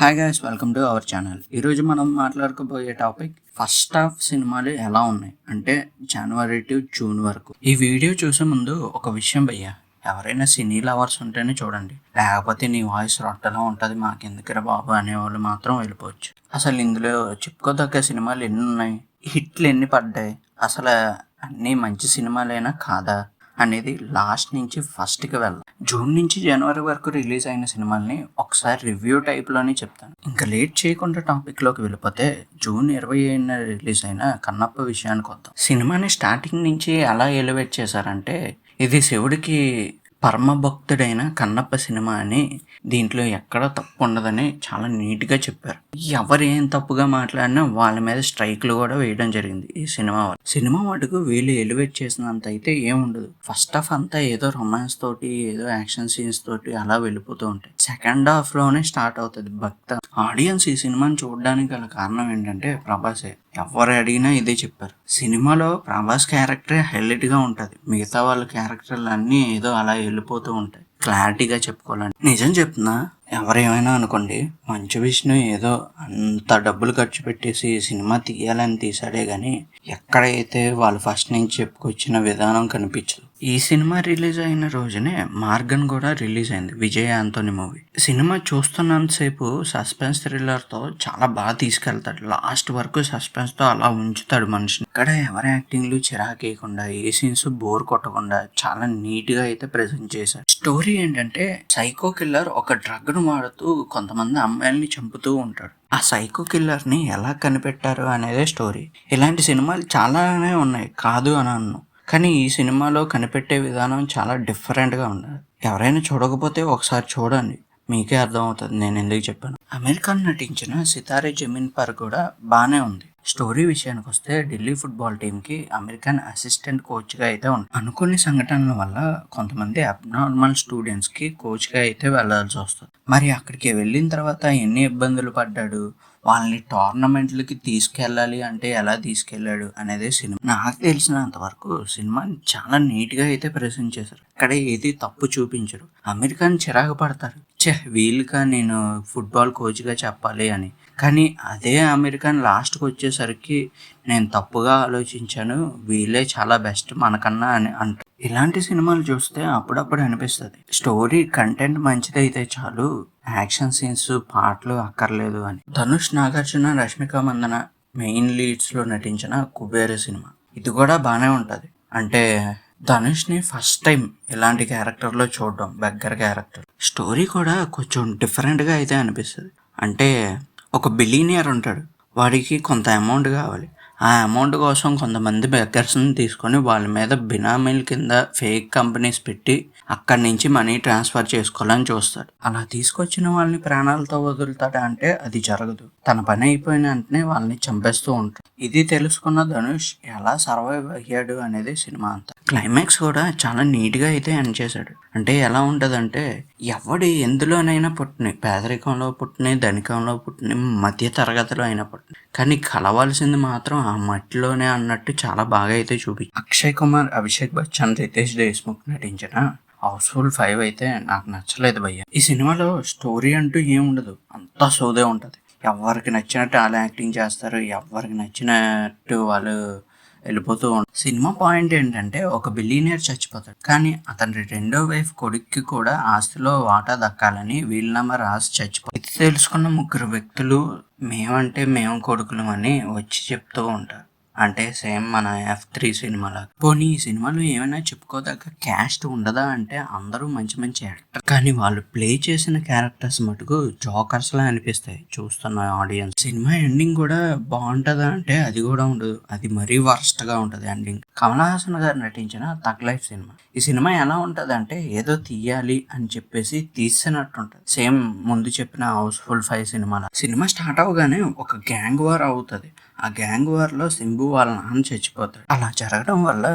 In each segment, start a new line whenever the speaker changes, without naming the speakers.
Hi guys welcome to our channel ఈరోజు మనం మాట్లాడుకోబోయే topic first half సినిమాలు ఎలా ఉన్నాయి? అంటే జనవరి టు జూన్ వరకు. ఈ వీడియో చూసే ముందు ఒక విషయం భయ్యా. ఎవరైనా సినీ లవర్స్ ఉంటేనే చూడండి. లేకపోతే నీ వాయిస్ రొట్టలా ఉంటుంది మాకెందుకురా బాబు అనేవాళ్ళు మాత్రం వెళ్ళిపోవచ్చు. అసలు ఇందులో చెప్పుకోదగ్గ సినిమాలు ఎన్ని ఉన్నాయి? హిట్లు ఎన్ని పడ్డాయి? అసలు అన్నీ మంచి సినిమాలైనా కాదా? అనేది లాస్ట్ నుంచి ఫస్ట్కి వెళ్ళాలి. జూన్ నుంచి జనవరి వరకు రిలీజ్ అయిన సినిమాల్ని ఒకసారి రివ్యూ టైప్లోనే చెప్తాను. ఇంకా లేట్ చేయకుండా టాపిక్లోకి వెళ్ళిపోతే జూన్ ఇరవై ఏడున రిలీజ్ అయిన కన్నప్ప విషయానికి వద్దాం. సినిమాని స్టార్టింగ్ నుంచి ఎలా ఎలివేట్ చేశారంటే ఇది శివుడికి పరమ భక్తుడైన కన్నప్ప సినిమా అని దీంట్లో ఎక్కడ తప్పు ఉండదని చాలా నీట్గా చెప్పారు. ఎవరు ఏం తప్పుగా మాట్లాడినా వాళ్ళ మీద స్ట్రైక్లు కూడా వేయడం జరిగింది ఈ సినిమా వాళ్ళు సినిమా వాటికి వీళ్ళు ఎలివేట్ చేసినంత అయితే ఏముండదు ఫస్ట్ హాఫ్ అంతా ఏదో రొమాన్స్ తోటి ఏదో యాక్షన్ సీన్స్ తోటి అలా వెళ్ళిపోతూ ఉంటాయి. సెకండ్ హాఫ్లోనే స్టార్ట్ అవుతుంది భక్త. ఆడియన్స్ ఈ సినిమాని చూడడానికి గల కారణం ఏంటంటే ప్రభాసే. ఎవరు అడిగినా ఇదే చెప్పారు. సినిమాలో ప్రభాస్ క్యారెక్టరే హైలైట్గా ఉంటుంది. మిగతా వాళ్ళ క్యారెక్టర్లు అన్నీ ఏదో అలా వెళ్ళిపోతూ ఉంటాయి. క్లారిటీగా చెప్పుకోవాలంటే. నిజం చెప్తున్నా ఎవరేమైనా అనుకోండి మంచు విష్ణు ఏదో అంత డబ్బులు ఖర్చు పెట్టేసి సినిమా తీయాలని తీసాడే కానీ ఎక్కడైతే వాళ్ళు ఫస్ట్ నుంచి చెప్పుకొచ్చిన విధానం కనిపించదు. ఈ సినిమా రిలీజ్ అయిన రోజునే మార్గన్ కూడా రిలీజ్ అయింది విజయ్ ఆంటోని మూవీ. సినిమా చూస్తున్నంతసేపు సస్పెన్స్ థ్రిల్లర్తో చాలా బాగా తీసుకెళ్తాడు. లాస్ట్ వరకు సస్పెన్స్తో అలా ఉంచుతాడు మనిషిని. ఇక్కడ ఎవరి యాక్టింగ్లు చిరాకేయకుండా ఏ సీన్స్ బోర్ కొట్టకుండా చాలా నీట్గా అయితే ప్రజెంట్ చేశారు స్టోరీ ఏంటంటే సైకో కిల్లర్ ఒక డ్రగ్ ను వాడుతూ కొంతమంది అమ్మాయిల్ని చంపుతూ ఉంటాడు. ఆ సైకో కిల్లర్ని ఎలా కనిపెట్టారు అనేదే స్టోరీ ఇలాంటి సినిమాలు చాలానే ఉన్నాయి. కాదు అని అన్ను. కానీ ఈ సినిమాలో కనిపెట్టే విధానం చాలా డిఫరెంట్గా ఉన్నది ఎవరైనా చూడకపోతే ఒకసారి చూడండి. మీకే అర్థమవుతుంది. నేను ఎందుకు చెప్పాను? అమెరికన్ నటించిన సితారే జమీన్ పర్ కూడా బాగానే ఉంది. స్టోరీ విషయానికి వస్తే ఢిల్లీ ఫుట్బాల్ టీంకి అమెరికన్ అసిస్టెంట్ కోచ్గా అయితే ఉంది అనుకునే సంఘటనల వల్ల కొంతమంది అబ్నార్మల్ స్టూడెంట్స్కి కోచ్గా అయితే వెళ్ళాల్సి వస్తుంది. మరి అక్కడికి వెళ్ళిన తర్వాత ఎన్ని ఇబ్బందులు పడ్డాడు? వాళ్ళని టోర్నమెంట్లకి తీసుకెళ్ళాలి అంటే ఎలా తీసుకెళ్ళాడు అనేది సినిమా. నాకు తెలిసినంత వరకు సినిమాని చాలా నీట్గా అయితే ప్రెసెంట్ చేశారు. ఇక్కడ ఏది తప్పు చూపించరు. అమెరికాని చిరాకు పడతారు. చే వీలుగా నేను ఫుట్బాల్ కోచ్గా చెప్పాలి అని. కానీ అదే అమెరికన్ లాస్ట్కి వచ్చేసరికి నేను తప్పుగా ఆలోచించాను. వీళ్ళే చాలా బెస్ట్ మనకన్నా అని అంటారు ఇలాంటి సినిమాలు చూస్తే అప్పుడప్పుడు అనిపిస్తుంది. స్టోరీ కంటెంట్ మంచిదైతే చాలు యాక్షన్ సీన్స్ పాటలు అక్కర్లేదు అని. ధనుష్ నాగార్జున రష్మిక మందన మెయిన్ లీడ్స్లో నటించిన కుబేర సినిమా. ఇది కూడా బాగానే ఉంటుంది. అంటే ధనుష్ని ఫస్ట్ టైం ఇలాంటి క్యారెక్టర్లో చూడడం బెగ్గర్ క్యారెక్టర్. స్టోరీ కూడా కొంచెం డిఫరెంట్గా అయితే అనిపిస్తుంది. అంటే ఒక బిలీనియర్ ఉంటాడు. వాడికి కొంత అమౌంట్ కావాలి. ఆ అమౌంట్ కోసం కొంతమంది బెగ్గర్స్ని తీసుకొని వాళ్ళ మీద బినామీల కింద ఫేక్ కంపెనీస్ పెట్టి అక్కడి నుంచి మనీ ట్రాన్స్ఫర్ చేసుకోవాలని చూస్తాడు అలా తీసుకొచ్చిన వాళ్ళని ప్రాణాలతో వదులుతాడా అంటే అది జరగదు. తన పని అయిపోయిన వెంటనే వాళ్ళని చంపేస్తూ ఉంటాడు. ఇది తెలుసుకున్న ధనుష్ ఎలా సర్వైవ్ అయ్యాడు అనేది సినిమా అంతా. క్లైమాక్స్ కూడా చాలా నీట్గా అయితే ఎండ్ చేశాడు. అంటే ఎలా ఉంటుందంటే ఎవడి ఎందులోనైనా పుట్టినాయి పేదరికంలో పుట్టినాయి ధనికంలో పుట్టినాయి మధ్య తరగతిలో అయినా పుట్టినాయి కానీ కలవాల్సింది మాత్రం మట్టిలోనే అన్నట్టు చాలా బాగా అయితే చూపి అక్షయ్ కుమార్ అభిషేక్ బచ్చన్ రితేష్ దేశ్ముఖ్ నటించిన హౌస్ఫుల్ ఫైవ్ అయితే నాకు నచ్చలేదు భయ్య. ఈ సినిమాలో స్టోరీ అంటూ ఏం ఉండదు. అంతా సోదే ఉంటుంది. ఎవరికి నచ్చినట్టు వాళ్ళు యాక్టింగ్ చేస్తారు ఎవరికి నచ్చినట్టు వాళ్ళు వెళ్ళిపోతూ ఉంటాడు సినిమా పాయింట్ ఏంటంటే ఒక బిలీనియర్ చచ్చిపోతాడు. కానీ అతని రెండో వైఫ్ కొడుక్కి కూడా ఆస్తిలో వాటా దక్కాలని వీళ్ళనమ్మ రాసి చచ్చిపోతాడు ఇది తెలుసుకున్న ముగ్గురు వ్యక్తులు మేమంటే మేము కొడుకులమని వచ్చి చెప్తూ ఉంటారు. అంటే సేమ్ మన ఎఫ్ త్రీ సినిమాలో పోనీ ఈ సినిమాలో ఏమైనా చెప్పుకోదాక క్యాస్ట్ ఉండదా అంటే అందరూ మంచి మంచి యాక్టర్ కానీ వాళ్ళు ప్లే చేసిన క్యారెక్టర్స్ మటుకు జోకర్స్ లా అనిపిస్తాయి. చూస్తున్న ఆడియన్స్ సినిమా ఎండింగ్ కూడా బాగుంటుందా అంటే అది కూడా ఉండదు. అది మరీ వర్స్ట్గా ఉంటుంది ఎండింగ్ కమల్ హాసన్ గారు నటించిన తగ్ లైఫ్ సినిమా. ఈ సినిమా ఎలా ఉంటుంది అంటే ఏదో తీయాలి అని చెప్పేసి తీసినట్టు ఉంటుంది సేమ్ ముందు చెప్పిన హౌస్ఫుల్ ఫైవ్ సినిమాల. సినిమా స్టార్ట్ అవగానే ఒక గ్యాంగ్ వార్ అవుతుంది. ఆ గ్యాంగ్ వార్లో సింబు వాళ్ళ నాన్న చచ్చిపోతాడు. అలా జరగడం వల్ల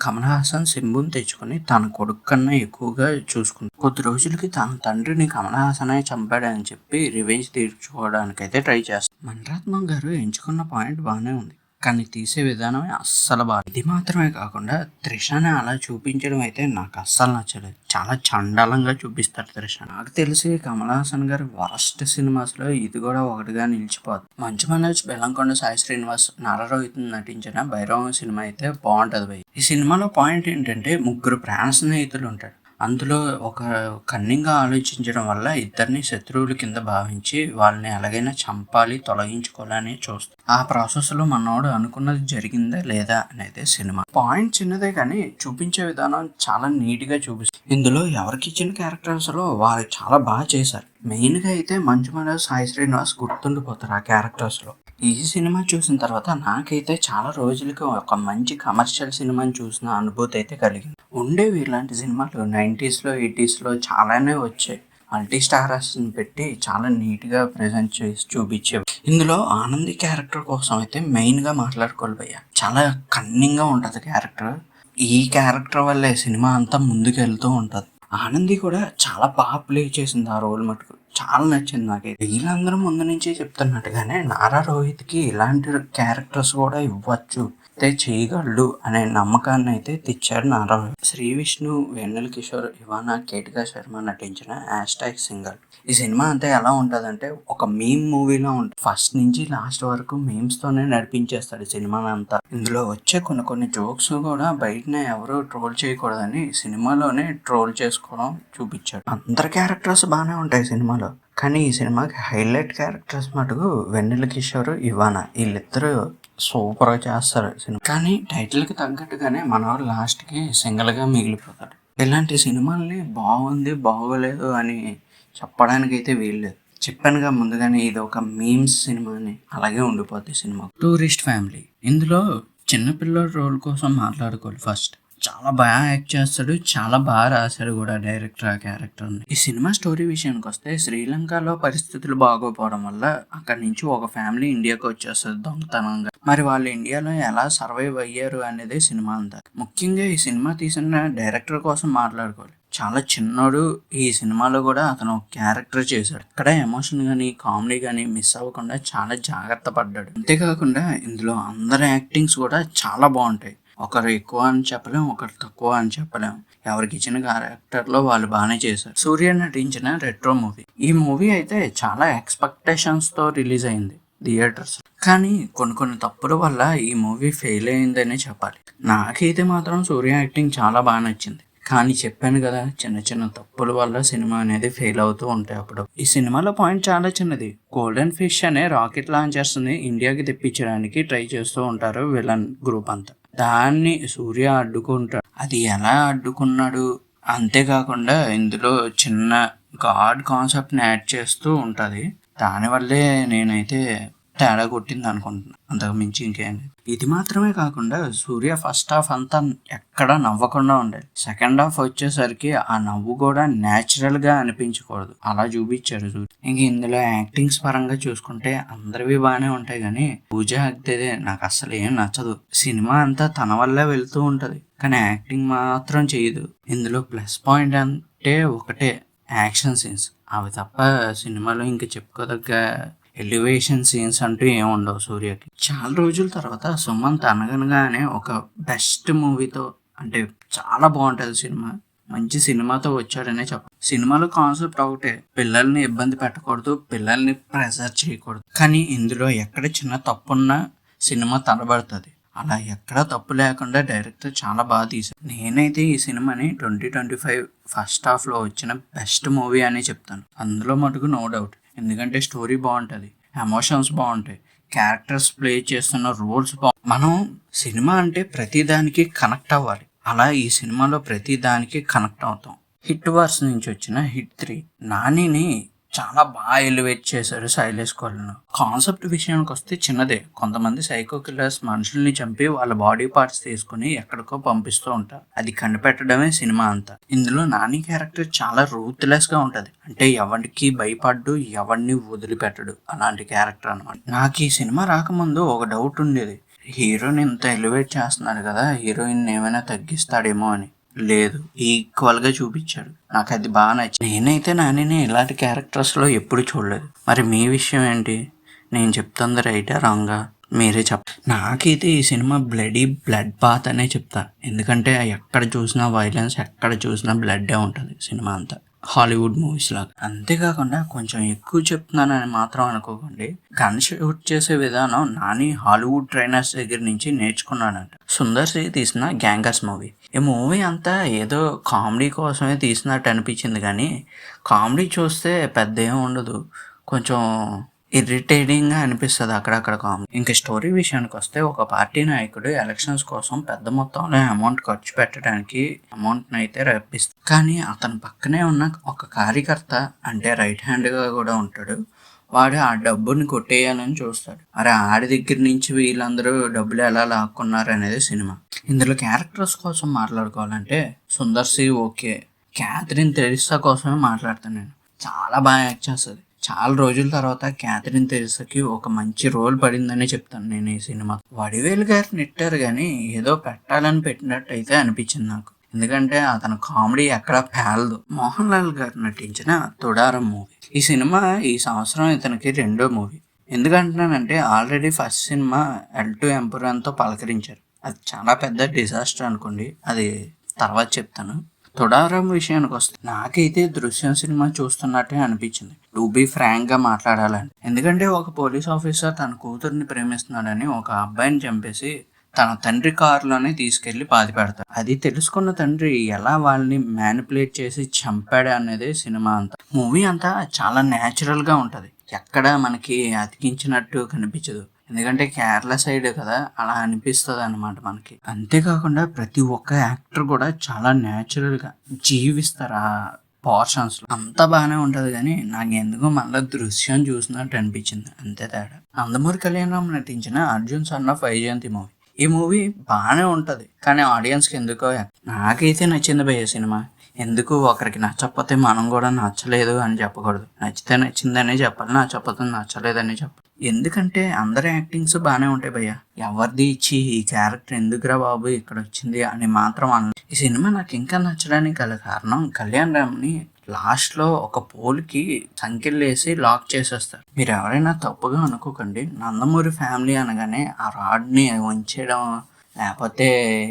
కమల్ హాసన్ సింబుని తెచ్చుకొని తన కొడుకు కన్నా ఎక్కువగా చూసుకుంటాడు. కొద్ది రోజులకి తన తండ్రిని కమల్ హాసనే చంపాడని చెప్పి రివెంజ్ తీర్చుకోవడానికి అయితే ట్రై చేస్తాడు. మణిరత్నం గారు ఎంచుకున్న పాయింట్ బాగానే ఉంది. కానీ తీసే విధానమే అస్సలు బాగా ఇది మాత్రమే కాకుండా త్రిషాని అలా చూపించడం అయితే నాకు అస్సలు నచ్చలేదు. చాలా చండాలంగా చూపిస్తారు త్రిష నాకు తెలిసి కమల్ హాసన్ గారి వరస్ట్ సినిమాస్లో ఇది కూడా ఒకటిగా నిలిచిపోదు మంచు మనోజ్ బెల్లంకొండ సాయి శ్రీనివాస్ నారారోహిత్ నటించిన భైరవం సినిమా అయితే బాగుంటది భయ్. ఈ సినిమాలో పాయింట్ ఏంటంటే ముగ్గురు ప్రాణ స్నేహితులు ఉంటారు. అందులో ఒక కన్నింగా ఆలోచించడం వల్ల ఇద్దరిని శత్రువుల కింద భావించి వాళ్ళని ఎలాగైనా చంపాలి తొలగించుకోవాలని చూస్తారు. ఆ ప్రాసెస్లో మనోడు అనుకున్నది జరిగిందా లేదా అనేది సినిమా. పాయింట్ చిన్నదే కానీ చూపించే విధానం చాలా నీట్గా చూపిస్తుంది. ఇందులో ఎవరికి ఇచ్చిన క్యారెక్టర్స్లో వారు చాలా బాగా చేశారు. మెయిన్గా అయితే మంచు మనోజ్ సాయి శ్రీనివాస్ గుర్తుండిపోతారు ఆ క్యారెక్టర్స్లో. ఈ సినిమా చూసిన తర్వాత నాకైతే చాలా రోజులకి ఒక మంచి కమర్షియల్ సినిమాని చూసిన అనుభూతి అయితే కలిగింది. ఉండేవి ఇలాంటి సినిమాలు నైంటీస్లో ఎయిటీస్లో చాలానే వచ్చాయి. మల్టీ స్టారర్స్ని పెట్టి చాలా నీట్గా ప్రజెంట్ చేసి చూపించే ఇందులో ఆనంది క్యారెక్టర్ కోసం అయితే మెయిన్గా మాట్లాడుకోవాలి భయ్య. చాలా కన్నింగ్గా ఉంటుంది క్యారెక్టర్ ఈ క్యారెక్టర్ వల్లే సినిమా అంతా ముందుకు వెళ్తూ ఉంటుంది. ఆనంది కూడా చాలా బాగా ప్లే చేసింది ఆ రోల్ మటుకు. చాలా నచ్చింది నాకు వీళ్ళందరూ ముందు నుంచి చెప్తున్నట్టుగానే నారా రోహిత్కి ఇలాంటి క్యారెక్టర్స్ కూడా ఇవ్వచ్చు. అయితే చేయగలడు అనే నమ్మకాన్ని అయితే తెచ్చారు నారా శ్రీ విష్ణు వెన్నెల కిషోర్ ఇవానా కేటికా శర్మ నటించిన హ్యాష్టాగ్ సింగర్ ఈ సినిమా అంతా ఎలా ఉంటుందంటే ఒక మీమ్ మూవీలో ఉంటుంది ఫస్ట్ నుంచి లాస్ట్ వరకు మీమ్స్ తోనే నడిపించేస్తాడు ఈ సినిమాని అంతా ఇందులో వచ్చే కొన్ని కొన్ని జోక్స్ కూడా బయటనే ఎవరు ట్రోల్ చేయకూడదని సినిమాలోనే ట్రోల్ చేసుకోవడం చూపించాడు. అందరి క్యారెక్టర్స్ బాగానే ఉంటాయి సినిమాలో కానీ ఈ సినిమాకి హైలైట్ క్యారెక్టర్స్ మటుకు వెన్నెల కిషోర్ ఇవానా. వీళ్ళిద్దరూ సూపర్గా చేస్తారు. సినిమా. కానీ టైటిల్కి తగ్గట్టుగానే మనవాడు లాస్ట్కి సింగిల్గా మిగిలిపోతాడు. ఇలాంటి సినిమాల్ని బాగుంది బాగోలేదు అని చెప్పడానికైతే అయితే వీల్లేదు. చెప్పానుగా ముందుగానే ఇది ఒక మీమ్స్ సినిమా అని అలాగే ఉండిపోద్ది సినిమా టూరిస్ట్ ఫ్యామిలీ. ఇందులో చిన్నపిల్లల రోల్ కోసం మాట్లాడుకోవాలి ఫస్ట్. చాలా బాగా యాక్ట్ చేస్తాడు. చాలా బాగా రాశాడు కూడా డైరెక్టర్ ఆ క్యారెక్టర్ ఈ సినిమా స్టోరీ విషయానికి వస్తే శ్రీలంకలో పరిస్థితులు బాగోపోవడం వల్ల అక్కడి నుంచి ఒక ఫ్యామిలీ ఇండియాకి వచ్చేస్తుంది దొంగతనంగా. మరి వాళ్ళు ఇండియాలో ఎలా సర్వైవ్ అయ్యారు అనేది సినిమా అంతా. ముఖ్యంగా ఈ సినిమా తీసిన డైరెక్టర్ కోసం మాట్లాడుకోవాలి. చాలా చిన్నోడు ఈ సినిమాలో కూడా అతను ఒక క్యారెక్టర్ చేశాడు. ఇక్కడ ఎమోషన్ కానీ కామెడీ కానీ మిస్ అవ్వకుండా చాలా జాగ్రత్త పడ్డాడు. అంతేకాకుండా ఇందులో అందరి యాక్టింగ్స్ కూడా చాలా బాగుంటాయి. ఒకరు ఎక్కువ అని చెప్పలేం ఒకరు తక్కువ అని చెప్పలేం. ఎవరికి ఇచ్చిన క్యారెక్టర్లో వాళ్ళు బాగానే చేశారు. సూర్య నటించిన రెట్రో మూవీ ఈ మూవీ అయితే చాలా ఎక్స్పెక్టేషన్స్తో రిలీజ్ అయింది థియేటర్స్ కానీ కొన్ని కొన్ని తప్పుల వల్ల ఈ మూవీ ఫెయిల్ అయిందనే చెప్పాలి. నాకైతే మాత్రం సూర్య యాక్టింగ్ చాలా బాగా నచ్చింది. కానీ చెప్పాను కదా చిన్న చిన్న తప్పుల వల్ల సినిమా అనేది ఫెయిల్ అవుతూ ఉంటాయి అప్పుడు. ఈ సినిమాలో పాయింట్ చాలా చిన్నది. గోల్డెన్ ఫిష్ అనే రాకెట్ లాంచర్స్ని ఇండియాకి తెప్పించడానికి ట్రై చేస్తూ ఉంటారు విలన్ గ్రూప్ అంతా. దాన్ని సూర్య అడ్డుకుంటాడు. అది ఎలా అడ్డుకున్నాడు? అంతేకాకుండా ఇందులో చిన్న గాడ్ కాన్సెప్ట్ని యాడ్ చేస్తూ ఉంటుంది. దానివల్లే నేనైతే తేడా కొట్టింది అనుకుంటున్నాను అంతకు మించి ఇంకేం ఇది మాత్రమే కాకుండా సూర్య ఫస్ట్ హాఫ్ అంతా ఎక్కడ నవ్వకుండా ఉండేది. సెకండ్ హాఫ్ వచ్చేసరికి ఆ నవ్వు కూడా న్యాచురల్గా అనిపించకూడదు. అలా చూపించారు సూర్య. ఇంక ఇందులో యాక్టింగ్స్ పరంగా చూసుకుంటే అందరివి బాగానే ఉంటాయి కానీ పూజ హగ్దేదే నాకు అసలు ఏం నచ్చదు. సినిమా అంతా తన వల్లే వెళ్తూ ఉంటది. కానీ యాక్టింగ్ మాత్రం చేయదు ఇందులో ప్లస్ పాయింట్ అంటే ఒకటే యాక్షన్ సీన్స్ అవి తప్ప సినిమాలో ఇంకా చెప్పుకోదగ్గ ఎలివేషన్ సీన్స్ అంటూ ఏమి ఉండవు సూర్యకి. చాలా రోజుల తర్వాత సుమంత్ అనగనగానే ఒక బెస్ట్ మూవీతో అంటే చాలా బాగుంటుంది సినిమా. మంచి సినిమాతో వచ్చాడనే చెప్పాలి సినిమాలో కాన్సెప్ట్ ఒకటే పిల్లల్ని ఇబ్బంది పెట్టకూడదు పిల్లల్ని ప్రెజర్ చేయకూడదు. కానీ ఇందులో ఎక్కడ చిన్న తప్పున్నా సినిమా తడబడుతుంది అలా ఎక్కడ తప్పు లేకుండా డైరెక్టర్ చాలా బాగా తీశారు నేనైతే ఈ సినిమాని ట్వంటీ ట్వంటీ ఫైవ్ ఫస్ట్ హాఫ్లో వచ్చిన బెస్ట్ మూవీ అని చెప్తాను. అందులో మటుకు నో డౌట్. ఎందుకంటే స్టోరీ బాగుంటుంది ఎమోషన్స్ బాగుంటాయి క్యారెక్టర్స్ ప్లే చేస్తున్న రోల్స్ బా మనం సినిమా అంటే ప్రతిదానికి కనెక్ట్ అవ్వాలి. అలా ఈ సినిమాలో ప్రతిదానికి కనెక్ట్ అవుతాం. హిట్ వార్స్ నుంచి వచ్చిన హిట్ త్రీ. నానిని చాలా బాగా ఎలివేట్ చేశారు శైలేష్ కోలను. కాన్సెప్ట్ విషయానికి వస్తే చిన్నదే. కొంతమంది సైకో కిల్లర్స్ మనుషుల్ని చంపి వాళ్ళ బాడీ పార్ట్స్ తీసుకుని ఎక్కడికో పంపిస్తూ ఉంటారు. అది కనిపెట్టడమే సినిమా అంతా. ఇందులో నాని క్యారెక్టర్ చాలా రూత్లెస్గా ఉంటది. అంటే ఎవరికి భయపడ్డు ఎవరిని వదిలిపెట్టడు అలాంటి క్యారెక్టర్ అనమాట నాకు ఈ సినిమా రాకముందు ఒక డౌట్ ఉండేది. హీరోని ఇంత ఎలివేట్ చేస్తున్నాడు కదా హీరోయిన్ ఏమైనా తగ్గిస్తాడేమో అని. లేదు. ఈక్వల్గా చూపించాడు. నాకు అది బాగా నచ్చింది. నేనైతే నానిని ఇలాంటి క్యారెక్టర్స్లో ఎప్పుడు చూడలేదు. మరి మీ విషయం ఏంటి? నేను చెప్తుంది రైటా రాంగా మీరే చెప్. నాకైతే ఈ సినిమా బ్లడీ బ్లడ్ బాత్ అనే చెప్తాను ఎందుకంటే ఎక్కడ చూసినా వైలెన్స్ ఎక్కడ చూసినా బ్లడ్డే ఉంటుంది సినిమా అంతా. హాలీవుడ్ మూవీస్ లాగా. అంతేకాకుండా కొంచెం ఎక్కువ చెప్తున్నానని మాత్రం అనుకోకండి. గన్ షూట్ చేసే విధానం నాని హాలీవుడ్ ట్రైనర్స్ దగ్గర నుంచి నేర్చుకున్నానంట సుందర్ సి తీసిన గ్యాంగర్స్ మూవీ ఈ మూవీ అంతా ఏదో కామెడీ కోసమే తీసినట్టు అనిపించింది కానీ కామెడీ చూస్తే పెద్ద ఏం ఉండదు. కొంచెం ఇరిటేటింగ్గా అనిపిస్తుంది అక్కడక్కడ కామెడీ. ఇంకా స్టోరీ విషయానికి వస్తే ఒక పార్టీ నాయకుడు ఎలక్షన్స్ కోసం పెద్ద మొత్తంలో అమౌంట్ ఖర్చు పెట్టడానికి అమౌంట్ని అయితే రప్పిస్తుంది కానీ అతని పక్కనే ఉన్న ఒక కార్యకర్త అంటే రైట్ హ్యాండ్గా కూడా ఉంటాడు. వాడు ఆ డబ్బుని కొట్టేయాలని చూస్తాడు. అరే ఆడి దగ్గర నుంచి వీళ్ళందరూ డబ్బులు ఎలా లాక్కున్నారు అనేది సినిమా. ఇందులో క్యారెక్టర్స్ కోసం మాట్లాడుకోవాలంటే సుందర్ సి ఓకే. క్యాథరిన్ తెరిస్సా కోసమే మాట్లాడతాను నేను. చాలా బాగా యాక్ట్ చేస్తుంది. చాలా రోజుల తర్వాత క్యాథరిన్ తెరిసాకి ఒక మంచి రోల్ పడిందని చెప్తాను నేను ఈ సినిమా. వడివేలు గారు నెట్టారు కానీ ఏదో పెట్టాలని పెట్టినట్టు అయితే అనిపించింది నాకు. ఎందుకంటే అతను కామెడీ ఎక్కడ పేలదు. మోహన్ లాల్ గారు నటించిన తొడారం మూవీ. ఈ సినిమా ఈ సంవత్సరం ఇతనికి రెండో మూవీ. ఎందుకంటున్నానంటే already first cinema L two ఎంపురాన్తో పలకరించారు. అది చాలా పెద్ద డిజాస్టర్ అనుకోండి. అది తర్వాత చెప్తాను. తొడారం విషయానికి వస్తే నాకైతే దృశ్యం సినిమా చూస్తున్నట్టే అనిపించింది. టు బీ ఫ్రాంక్గా మాట్లాడాలని. ఎందుకంటే ఒక పోలీస్ ఆఫీసర్ తన కూతుర్ని ప్రేమిస్తున్నాడని ఒక అబ్బాయిని చంపేసి తన తండ్రి కారులోనే తీసుకెళ్ళి బాధ పెడతాడు. అది తెలుసుకున్న తండ్రి ఎలా వాళ్ళని మ్యానిపులేట్ చేసి చంపాడు అనేది సినిమా అంతా. మూవీ అంతా చాలా న్యాచురల్గా ఉంటది. ఎక్కడ మనకి అతికించినట్టు కనిపించదు. ఎందుకంటే కేరళ సైడ్ కదా అలా అనిపిస్తుంది అనమాట మనకి. అంతేకాకుండా ప్రతి ఒక్క యాక్టర్ కూడా చాలా న్యాచురల్గా జీవిస్తారు ఆ పోర్షన్స్ అంతా బాగానే ఉంటుంది కానీ నాకు ఎందుకో మళ్ళీ దృశ్యం చూసినట్టు అనిపించింది. అంతే తేడా. నందమూరి కళ్యాణరామ్ నటించిన Arjun son of Vyjayanthi movie. ఈ మూవీ బాగానే ఉంటుంది కానీ ఆడియన్స్కి ఎందుకో నాకైతే నచ్చింది భయ్య సినిమా. ఎందుకు ఒకరికి నచ్చకపోతే మనం కూడా నచ్చలేదు అని చెప్పకూడదు. నచ్చితే నచ్చిందని చెప్పాలి నచ్చకపోతే నచ్చలేదని చెప్పాలి. ఎందుకంటే అందరి యాక్టింగ్స్ బాగానే ఉంటాయి భయ్య. ఎవరిది ఇచ్చి ఈ క్యారెక్టర్ ఎందుకురా బాబు ఇక్కడ వచ్చింది అని మాత్రం అన్న ఈ సినిమా నాకు ఇంకా నచ్చడానికి గల కారణం కళ్యాణ్ రామ్ని లాస్ట్లో ఒక పోల్కి సంఖ్యలేసి లాక్ చేసేస్తారు. మీరు ఎవరైనా తప్పుగా అనుకోకండి. నందమూరి ఫ్యామిలీ అనగానే ఆ రాడ్ని ఉంచేయడం లేకపోతే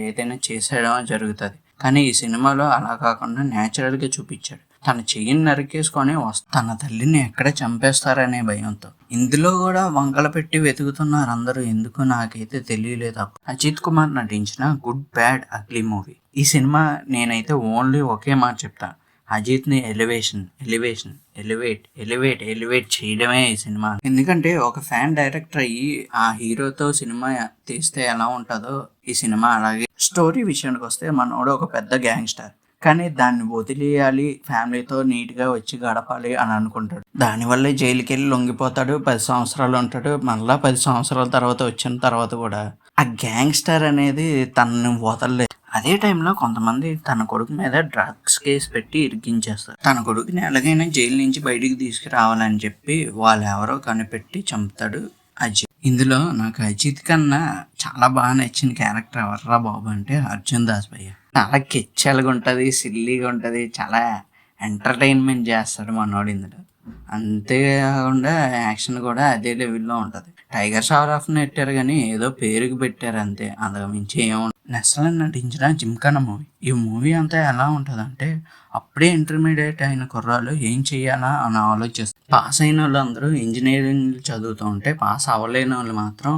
ఏదైనా చేసేయడం జరుగుతుంది. కానీ ఈ సినిమాలో అలా కాకుండా న్యాచురల్గా చూపించాడు. తన చెయ్యిని నరికేసుకొని వస్త తన తల్లిని ఎక్కడ చంపేస్తారనే భయంతో. ఇందులో కూడా వంకలు పెట్టి వెతుకుతున్నారు అందరూ. ఎందుకు నాకైతే తెలియలేదు. అజిత్ కుమార్ నటించిన గుడ్ బ్యాడ్ అగ్లీ మూవీ. ఈ సినిమా నేనైతే ఓన్లీ ఒకే మాట చెప్తాను అజిత్ని elevation elevation elevate elevate elevate చేయడమే ఈ సినిమా. ఎందుకంటే ఒక ఫ్యాన్ డైరెక్టర్ అయ్యి ఆ హీరోతో సినిమా తీస్తే ఎలా ఉంటుందో ఈ సినిమా అలాగే స్టోరీ విషయానికి వస్తే మనోడు ఒక పెద్ద గ్యాంగ్స్టర్. కానీ దాన్ని వదిలేయాలి ఫ్యామిలీతో నీట్గా వచ్చి గడపాలి అని అనుకుంటాడు. దానివల్లే జైలుకి వెళ్ళి లొంగిపోతాడు పది సంవత్సరాలు ఉంటాడు. మళ్ళీ పది సంవత్సరాల తర్వాత వచ్చిన తర్వాత కూడా ఆ గ్యాంగ్స్టర్ అనేది తనని వదలలేదు. అదే టైంలో కొంతమంది తన కొడుకు మీద డ్రగ్స్ కేసు పెట్టి ఇరికించేస్తారు. తన కొడుకుని ఎలాగైనా జైలు నుంచి బయటికి తీసుకురావాలని చెప్పి వాళ్ళు ఎవరో కనిపెట్టి చంపుతాడు. అజిత్. ఇందులో నాకు అజిత్ కన్నా చాలా బాగా నచ్చిన క్యారెక్టర్ ఎవర్రా బాబు అంటే అర్జున్ దాస్ భయ్య. చాలా కెచ్చలుగా ఉంటుంది సిల్లీగా ఉంటుంది చాలా ఎంటర్టైన్మెంట్ చేస్తాడు మనోడు ఇందులో. అంతేకాకుండా యాక్షన్ కూడా అదే లెవెల్లో ఉంటుంది. టైగర్ షవర్ ఆఫ్ నెట్టారు కానీ ఏదో పేరుకి పెట్టారు అంతే అంతకు మించి ఏమో నెస్లన్ నటించిన జిమ్కానా మూవీ. ఈ మూవీ అంతా ఎలా ఉంటుందంటే అప్పుడే ఇంటర్మీడియట్ అయిన కుర్రాలు ఏం చేయాలా అని ఆలోచిస్తారు పాస్ అయిన వాళ్ళు అందరూ ఇంజనీరింగ్ చదువుతూ ఉంటే పాస్ అవ్వలేని వాళ్ళు మాత్రం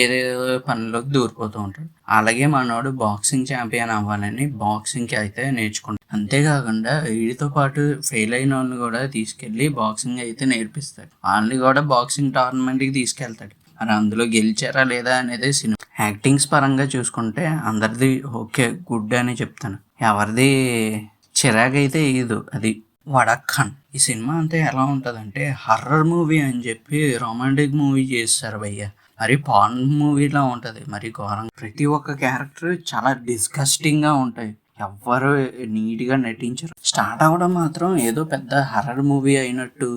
ఏదేదో పనిలోకి దూరిపోతూ ఉంటాడు అలాగే మనోడు బాక్సింగ్ ఛాంపియన్ అవ్వాలని బాక్సింగ్కి అయితే నేర్చుకుంటాడు. అంతేకాకుండా వీడితో పాటు ఫెయిల్ అయిన వాళ్ళని కూడా తీసుకెళ్ళి బాక్సింగ్ అయితే నేర్పిస్తాడు. వాళ్ళని కూడా బాక్సింగ్ టోర్నమెంట్కి తీసుకెళ్తాడు. మరి అందులో గెలిచారా లేదా అనేది సినిమా. యాక్టింగ్స్ పరంగా చూసుకుంటే అందరిది ఓకే గుడ్ అని చెప్తాను. ఎవరిది చిరాగైతే ఇది అది వడక్కన్. ఈ సినిమా అంతా ఎలా ఉంటుందంటే హర్రర్ మూవీ అని చెప్పి రొమాంటిక్ మూవీ చేస్తారు భయ్య. మరి పాన్ మూవీలా ఉంటుంది. మరి ఘోరం ప్రతి ఒక్క క్యారెక్టర్ చాలా డిస్గస్టింగ్గా ఉంటాయి. ఎవ్వరు నీట్గా నటించరు. స్టార్ట్ అవ్వడం మాత్రం ఏదో పెద్ద హర్రర్ మూవీ అయినట్టు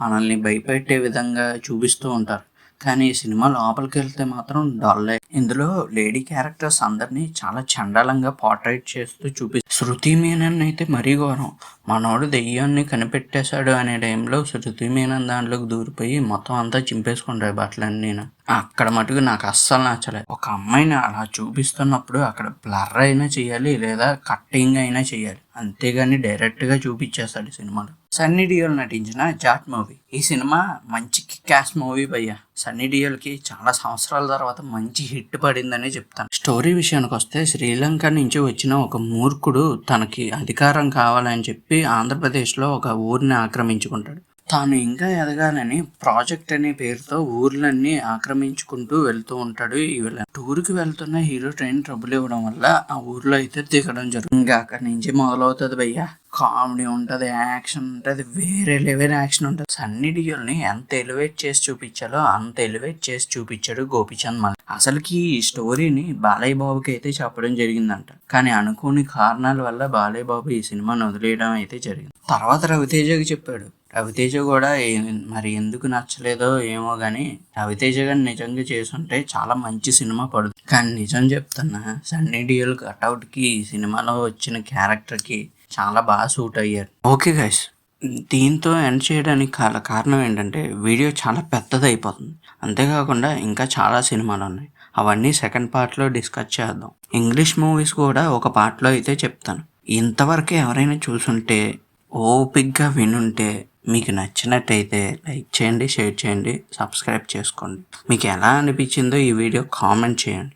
మనల్ని భయపెట్టే విధంగా చూపిస్తూ ఉంటారు. కానీ ఈ సినిమా లోపలికి వెళ్తే మాత్రం డల్లే ఇందులో లేడీ క్యారెక్టర్స్ అందరినీ చాలా చండాలంగా పోర్ట్రేట్ చేస్తూ చూపి శృతి మీనన్ అయితే మరీ ఘోరం. మనోడు దెయ్యాన్ని కనిపెట్టేశాడు అనే టైంలో శృతి మీనన్ దాంట్లోకి దూరిపోయి మొత్తం అంతా చింపేసుకుంటాయి బట్టలన్నీ నేను అక్కడ మటుకు నాకు అస్సలు నచ్చలేదు. ఒక అమ్మాయిని అలా చూపిస్తున్నప్పుడు అక్కడ బ్లర్ అయినా చేయాలి లేదా కట్టింగ్ అయినా చేయాలి. అంతేగాని డైరెక్ట్గా చూపించేస్తాడు ఈ సినిమాలో. సన్నీ డియోల్ నటించిన జాట్ మూవీ ఈ సినిమా మంచి క్యాష్ మూవీ భయ్య. సన్నీ డియోల్కి చాలా సంవత్సరాల తర్వాత మంచి హిట్ పడిందని చెప్తాను. స్టోరీ విషయానికి వస్తే శ్రీలంక నుంచి వచ్చిన ఒక మూర్ఖుడు తనకి అధికారం కావాలని చెప్పి ఆంధ్రప్రదేశ్లో ఒక ఊరిని ఆక్రమించుకుంటాడు. తాను ఇంకా ఎదగాలని ప్రాజెక్ట్ అనే పేరుతో ఊర్లన్నీ ఆక్రమించుకుంటూ వెళ్తూ ఉంటాడు వీళ్ళ. టూర్కి వెళ్తున్న హీరో ట్రైన్ ట్రబుల్ ఇవ్వడం వల్ల ఆ ఊర్లో అయితే దిగడం జరుగుతుంది. ఇంకా అక్కడి నుంచి మొదలవుతుంది భయ్య. కామెడీ ఉంటుంది యాక్షన్ ఉంటుంది వేరే లెవెల్ యాక్షన్ ఉంటుంది. సన్నీ డియోల్ని ఎంత ఎలివేట్ చేసి చూపించాలో అంత ఎలివేట్ చేసి చూపించాడు గోపిచంద్ మల్. అసలుకి ఈ స్టోరీని బాలయ్య బాబుకి అయితే చెప్పడం జరిగిందంట. కానీ అనుకోని కారణాల వల్ల బాలయ్య బాబు ఈ సినిమాను వదిలేయడం అయితే జరిగింది. తర్వాత రవితేజకి చెప్పాడు రవితేజ కూడా మరి ఎందుకు నచ్చలేదో ఏమో కానీ రవితేజ గారు నిజంగా చేసుంటే చాలా మంచి సినిమా పడుతుంది. కానీ నిజం చెప్తున్నా సన్నీ డియోల్ కట్అవుట్కి సినిమాలో వచ్చిన క్యారెక్టర్కి చాలా బాగా సూట్ అయ్యారు. ఓకే గైస్ దీంతో ఎండ్ చేయడానికి కాల కారణం ఏంటంటే వీడియో చాలా పెద్దది అయిపోతుంది అంతేకాకుండా ఇంకా చాలా సినిమాలు ఉన్నాయి. అవన్నీ సెకండ్ పార్ట్లో డిస్కస్ చేద్దాం. ఇంగ్లీష్ మూవీస్ కూడా ఒక పార్ట్లో అయితే చెప్తాను. ఇంతవరకు ఎవరైనా చూసుంటే ఓపిక్గా వినుంటే మీకు నచ్చినట్టయితే లైక్ చేయండి షేర్ చేయండి సబ్స్క్రైబ్ చేసుకోండి. మీకు ఎలా అనిపించిందో ఈ వీడియో కామెంట్ చేయండి.